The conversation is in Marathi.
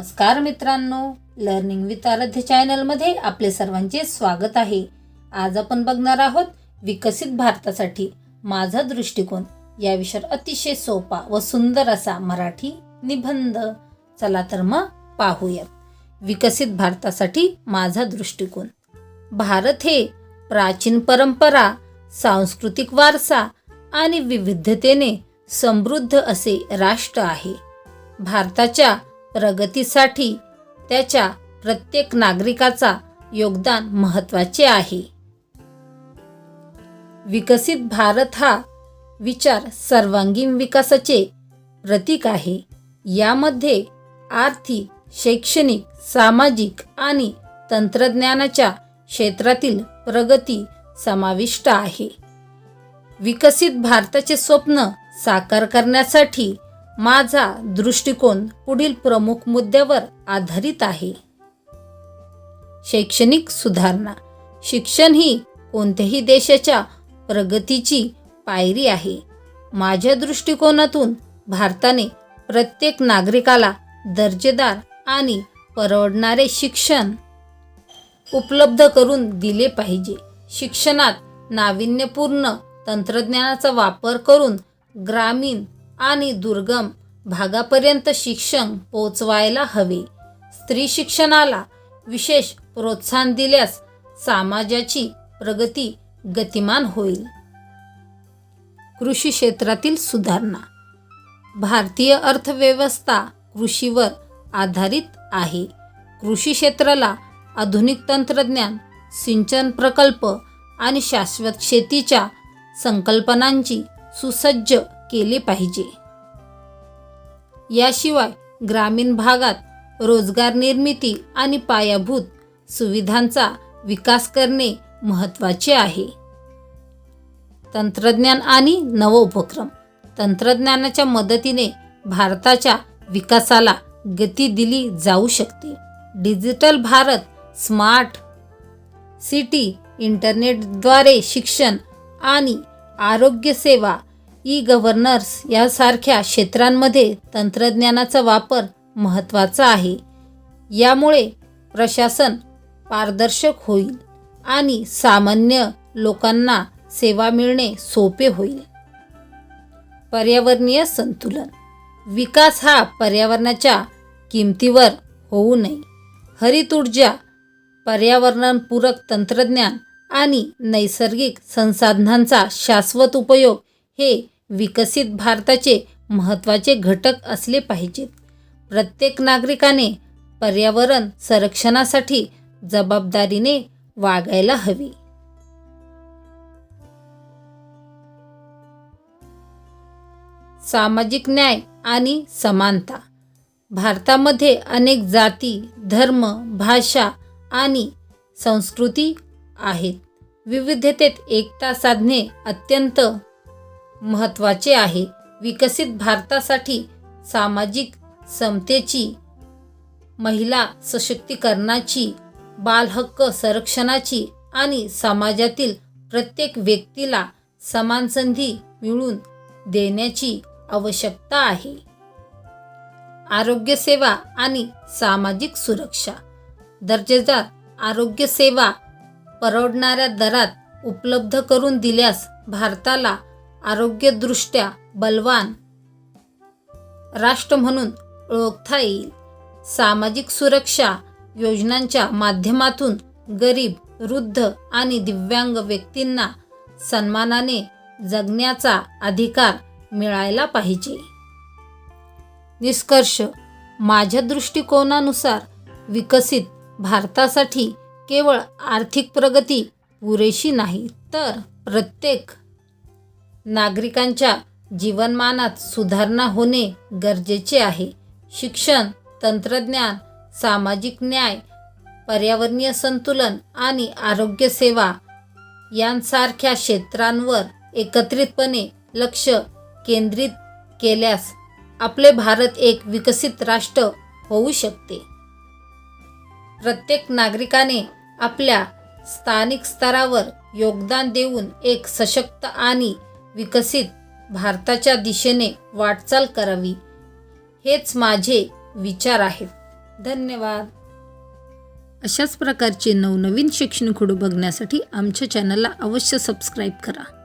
नमस्कार मित्रांनो लर्निंग विथ आराध्य चॅनलमध्ये आपले सर्वांचे स्वागत आहे. आज आपण बघणार आहोत विकसित भारतासाठी माझा दृष्टिकोन. या विषयावर अतिशय सोपा व सुंदर असा मराठी निबंध. चला तर मग पाहूयात. विकसित भारतासाठी माझा दृष्टिकोन. भारत हे प्राचीन परंपरा सांस्कृतिक वारसा आणि विविधतेने समृद्ध असे राष्ट्र आहे. भारताच्या प्रगतीसाठी त्याच्या प्रत्येक नागरिकाचा योगदान महत्त्वाचे आहे. विकसित भारत हा विचार सर्वांगीण विकासाचे प्रतीक आहे. यामध्ये आर्थिक शैक्षणिक सामाजिक आणि तंत्रज्ञानाच्या क्षेत्रातील प्रगती समाविष्ट आहे. विकसित भारताचे स्वप्न साकार करण्यासाठी माझा दृष्टिकोन पुढील प्रमुख मुद्द्यावर आधारित आहे. शैक्षणिक सुधारणा. शिक्षण ही कोणत्याही देशाच्या प्रगतीची पायरी आहे. माझ्या दृष्टिकोनातून भारताने प्रत्येक नागरिकाला दर्जेदार आणि परवडणारे शिक्षण उपलब्ध करून दिले पाहिजे. शिक्षणात नाविन्यपूर्ण तंत्रज्ञानाचा वापर करून ग्रामीण आणि दुर्गम भागापर्यंत शिक्षण पोचवायला हवे. स्त्री शिक्षणाला विशेष प्रोत्साहन दिल्यास समाजाची प्रगती गतिमान होईल. कृषी क्षेत्रातील सुधारणा. भारतीय अर्थव्यवस्था कृषीवर आधारित आहे. कृषी क्षेत्राला आधुनिक तंत्रज्ञान सिंचन प्रकल्प आणि शाश्वत शेतीच्या संकल्पनांची सुसज्ज केले पाहिजे. याशिवाय ग्रामीण भागात रोजगार निर्मिती आणि पायाभूत सुविधांचा विकास करणे महत्त्वाचे आहे. तंत्रज्ञान आणि नवोपक्रम. तंत्रज्ञानाच्या मदतीने भारताच्या विकासाला गती दिली जाऊ शकते. डिजिटल भारत स्मार्ट सिटी इंटरनेटद्वारे शिक्षण आणि आरोग्यसेवा ई गव्हर्नर्स यासारख्या क्षेत्रांमध्ये तंत्रज्ञानाचा वापर महत्त्वाचा आहे. यामुळे प्रशासन पारदर्शक होईल आणि सामान्य लोकांना सेवा मिळणे सोपे होईल. पर्यावरणीय संतुलन. विकास हा पर्यावरणाच्या किमतीवर होऊ नये. हरित ऊर्जा पर्यावरणपूरक तंत्रज्ञान आणि नैसर्गिक संसाधनांचा शाश्वत उपयोग हे विकसित भारताचे महत्त्वाचे घटक असले पाहिजेत. प्रत्येक नागरिकाने पर्यावरण संरक्षणासाठी जबाबदारीने वागायला हवी. सामाजिक न्याय आणि समानता. भारतामध्ये अनेक जाती धर्म भाषा आणि संस्कृती आहेत. विविधतेत एकता साधणे अत्यंत महत्त्वाचे आहे. विकसित भारतासाठी सामाजिक समतेची महिला सशक्तीकरणाची बालहक्क संरक्षणाची आणि समाजातील प्रत्येक व्यक्तीला समान संधी मिळून देण्याची आवश्यकता आहे. आरोग्यसेवा आणि सामाजिक सुरक्षा. दर्जेदार आरोग्यसेवा परवडणाऱ्या दरात उपलब्ध करून दिल्यास भारताला आरोग्यदृष्ट्या बलवान राष्ट्र म्हणून ओळखता येईल. सामाजिक सुरक्षा योजनांच्या माध्यमातून गरीब वृद्ध आणि दिव्यांग व्यक्तींना सन्मानाने जगण्याचा अधिकार मिळायला पाहिजे. निष्कर्ष माझ्या दृष्टिकोनानुसार विकसित भारतासाठी केवळ आर्थिक प्रगती पुरेशी नाही तर प्रत्येक नागरिकांच्या जीवनमानात सुधारणा होणे गरजेचे आहे. शिक्षण तंत्रज्ञान सामाजिक न्याय पर्यावरणीय संतुलन आणि आरोग्यसेवा यांसारख्या क्षेत्रांवर एकत्रितपणे लक्ष केंद्रित केल्यास आपले भारत एक विकसित राष्ट्र होऊ शकते. प्रत्येक नागरिकाने आपल्या स्थानिक स्तरावर योगदान देऊन एक सशक्त आणि विकसित भारताच्या दिशेने वाटचाल करावी. हेच माझे विचार आहेत. धन्यवाद. अशाच प्रकारचे नवनवीन शैक्षणिक खोडू बघण्यासाठी आमच्या चॅनलला अवश्य सबस्क्राईब करा.